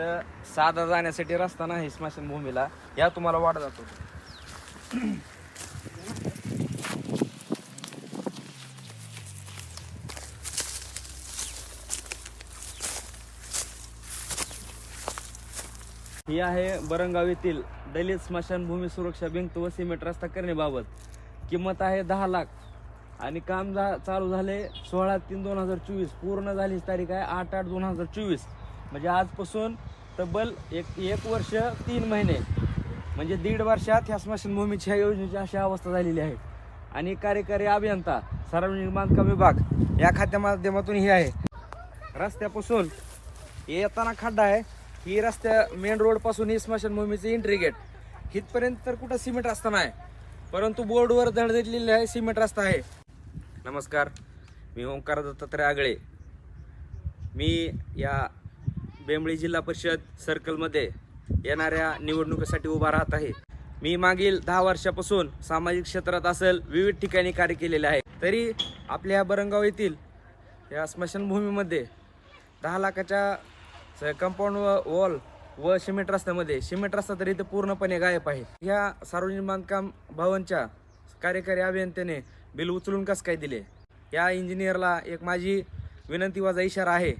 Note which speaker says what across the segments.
Speaker 1: इथं साधा जाण्यासाठी रस्ता नाही स्मशानभूमीला. या तुम्हाला वाट जातो. ही आहे बरंगाव येथील दलित स्मशानभूमी सुरक्षा भिंत व सिमेंट रस्ता करण्याबाबत. किंमत आहे दहा लाख. आणि काम जा चालू झाले सोळा तीन दोन हजार चोवीस. पूर्ण झालीच तारीख आहे आठ आठ दोन हजार चोवीस. म्हणजे आजपासून तब्बल एक एक वर्ष तीन महिने म्हणजे दीड वर्षात ह्या स्मशानभूमीच्या योजनेची अशी अवस्था झालेली आहे. आणि कार्यकारी अभियंता सार्वजनिक बांधकाम विभाग या खात्या माध्यमातून ही आहे. रस्त्यापासून येताना खड्डा आहे. ही रस्त्या मेन रोडपासून ही स्मशानभूमीची एंट्री गेट इथपर्यंत तर कुठं सिमेंट रस्ता नाही परंतु बोर्डवर धडधडलेले आहे सिमेंट रस्ता आहे. नमस्कार मी ओंकार दत्तात्रय आगळे. मी या बेंबळी जिल्हा परिषद सर्कलमध्ये येणाऱ्या निवडणुकीसाठी उभा राहत आहे. मी मागील दहा वर्षापासून सामाजिक क्षेत्रात असेल विविध ठिकाणी कार्य केलेले आहे. तरी आपल्या या बरंगाव येथील या स्मशानभूमीमध्ये दहा लाखाच्या कंपाऊंड वॉल व सिमेंट रस्त्यामध्ये सिमेंट रस्ता तर इथं पूर्णपणे गायब आहे. ह्या सार्वजनिक बांधकाम भवनच्या कार्यकारी अभियंत्याने बिल उचलून कस काय दिले? या इंजिनियरला एक माझी विनंती वाजा इशारा आहे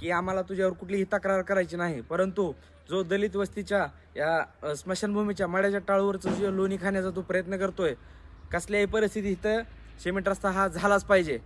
Speaker 1: की आम्हाला तुझ्यावर कुठलीही तक्रार करायची नाही. परंतु जो दलित वस्तीच्या या स्मशानभूमीच्या माड्याच्या टाळूवरचं जो लोणी खाण्याचा तो प्रयत्न करतोय कसल्याही परिस्थितीत इथं सिमेंट रस्ता हा झालाच पाहिजे.